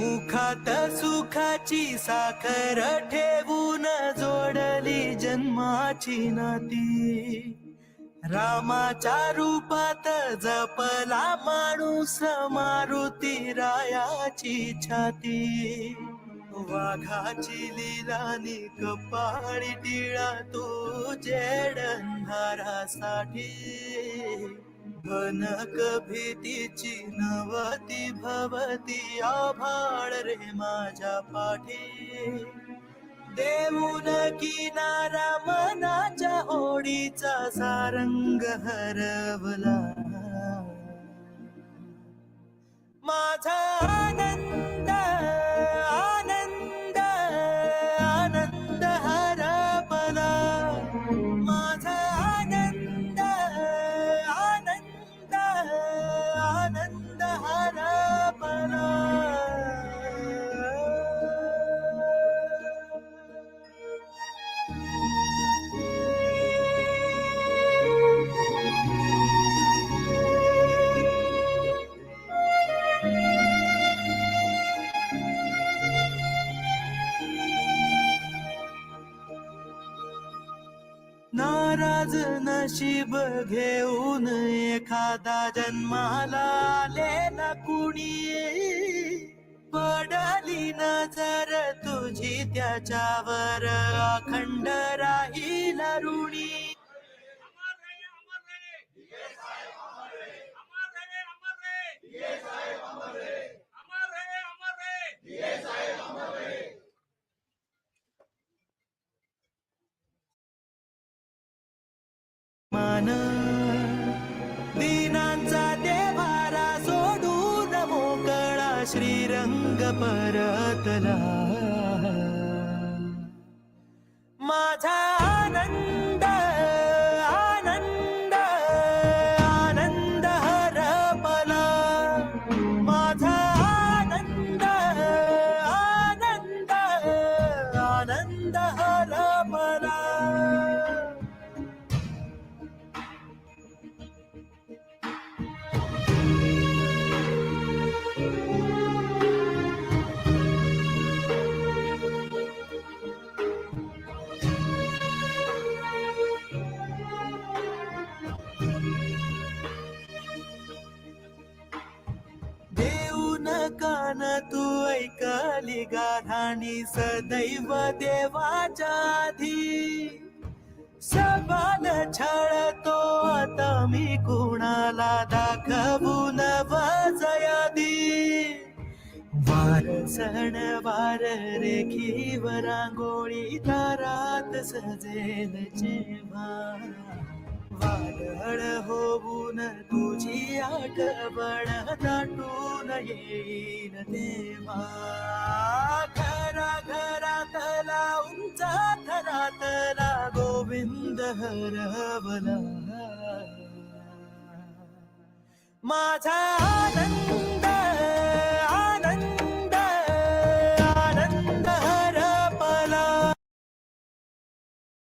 मुखात सुखाची साखर ठेवून जोडली जन्माची नाती. रामाच्या रूपात जपला माणूस मारुती रायाची छाती. वाघाची लिलानी कपाळी टिळा तो जेडंधारासाठी. भनक भीतीची नवती भवती आभाळ रे माझ्या पाठी. देऊन किनारा मनाच्या होडीचा सारंग हरवला. माझा नाराज नशीब घेऊन एखादा जन्माला आले ना कुणी? पडली नजर तुझी त्याच्यावर अखंड राहील ऋणी. मान दीनांचा देवारा सोडून मोकळा श्रीरंग परतला. माझा देऊन कान तू ऐकाली गाधाणी सदैव देवाच्या आधी. सबाल छळतो आता मी कुणाला दाखवून वजयादी वार सण वार रेखीवर रांगोळी दारात सजेल जेव्हा. वादळ होऊन तुझी आठवण दाटून येईन देवा घरा घरातला उंच थरातला गोविंद हरवला माझा आनंद